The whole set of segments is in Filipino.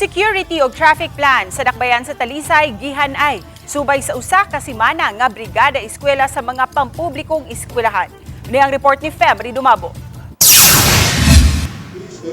Security o traffic plan sa dakbayan sa Talisay, Gihanay. Subay sa usa ka semana nga brigada eskwela sa mga pampublikong eskwelahan. Ni ang report ni Febri Dumabo.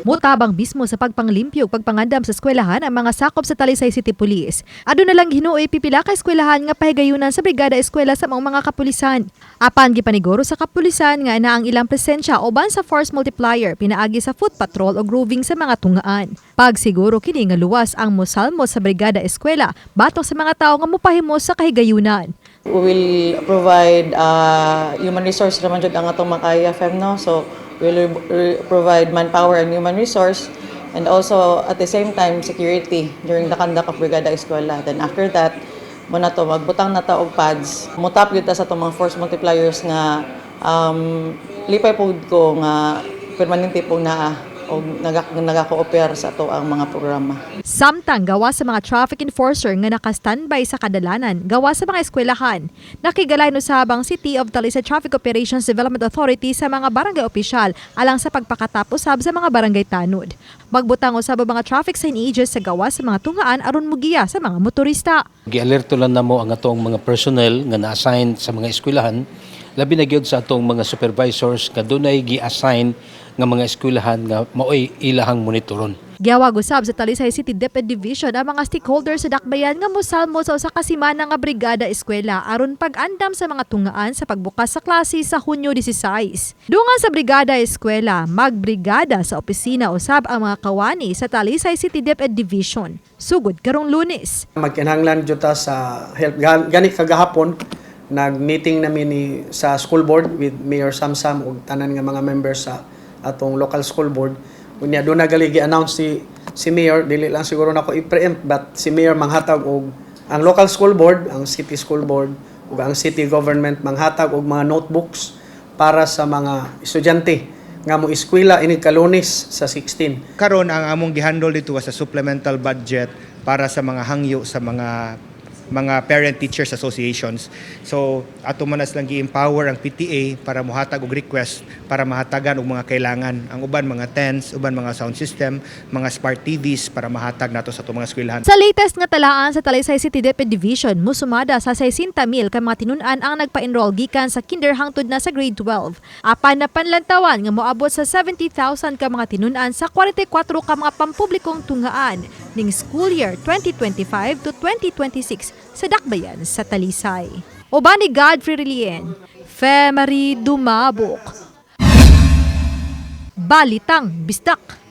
Mutabang mismo sa pagpanglimpyo ug pagpangandam sa eskwelahan ang mga sakop sa Talisay City Police. Ado na lang hinuoy pipila ka eskwelahan nga pahigayunan sa brigada eskwela sa mga mga kapulisan. Apan gipaniguro sa kapulisan nga na ang ilang presensya uban sa force multiplier pinaagi sa foot patrol o grooving sa mga tungaan. Pagsiguro kini nga luwas ang mosalmo sa brigada eskwela batok sa mga tawo nga mopahimo sa kahigayunan. We will provide uh, human resource naman jud ang atong mga IFM no. So will provide manpower and human resource and also at the same time security during the conduct of Brigada Eskwela. Then after that, mo na to magbutang na ta og pads. Mutap ta sa atong mga force multipliers nga um, lipay pud ko nga permanente po na nagak nagako-oper sa to ang mga programa. Samtang gawa sa mga traffic enforcer nga naka-standby sa kadalanan, gawa sa mga eskwelahan. Nakigalay no sa habang City of Talisay Traffic Operations Development Authority sa mga barangay opisyal alang sa pagpakatapos sab sa mga barangay tanod. Magbutang usab mga traffic signages sa gawa sa mga tungaan aron mugiya sa mga motorista. Gialerto lang namo ang atong mga personnel nga na-assign sa mga eskwelahan labi na gyud sa atong mga supervisors nga dunay gi-assign nga mga eskwelahan nga maoy ilahang monitoron. Giawag usab sa Talisay City DepEd Division ang mga stakeholders sa dakbayan nga mosalmo sa usa ka semana nga brigada eskwela aron pag-andam sa mga tungaan sa pagbukas sa klase sa Hunyo 16. Dungan sa brigada eskwela, magbrigada sa opisina usab ang mga kawani sa Talisay City DepEd Division. Sugod karong Lunes. magkinahanglan jud ta sa help Gan- gani kagahapon nag-meeting namin ni sa school board with Mayor Samsam ug tanan nga mga members sa atong local school board. Unya do na gali gi-announce si si Mayor. Dili lang siguro nako i-preempt but si Mayor manghatag og ang local school board ang city school board ug ang city government manghatag og mga notebooks para sa mga estudyante nga mo eskwela ini kalunis sa 16 karon ang among gihandle dito was a supplemental budget para sa mga hangyo sa mga mga parent teachers associations. So ato manas lang gi-empower ang PTA para mohatag og request para mahatagan og mga kailangan. Ang uban mga tents, uban mga sound system, mga smart TVs para mahatag nato sa ato mga eskwelahan. Sa latest nga talaan sa Talisay City DepEd Division, musumada sa 60,000 ka mga tinunan ang nagpa-enroll gikan sa kinder hangtod na sa grade 12. Apan na panlantawan nga moabot sa 70,000 ka mga tinunan sa 44 ka mga pampublikong tungaan ning school year 2025 to 2026 sa Dakbayan sa Talisay. Uban ni Godfrey Relien, Femari Dumabok. Balitang Bistak.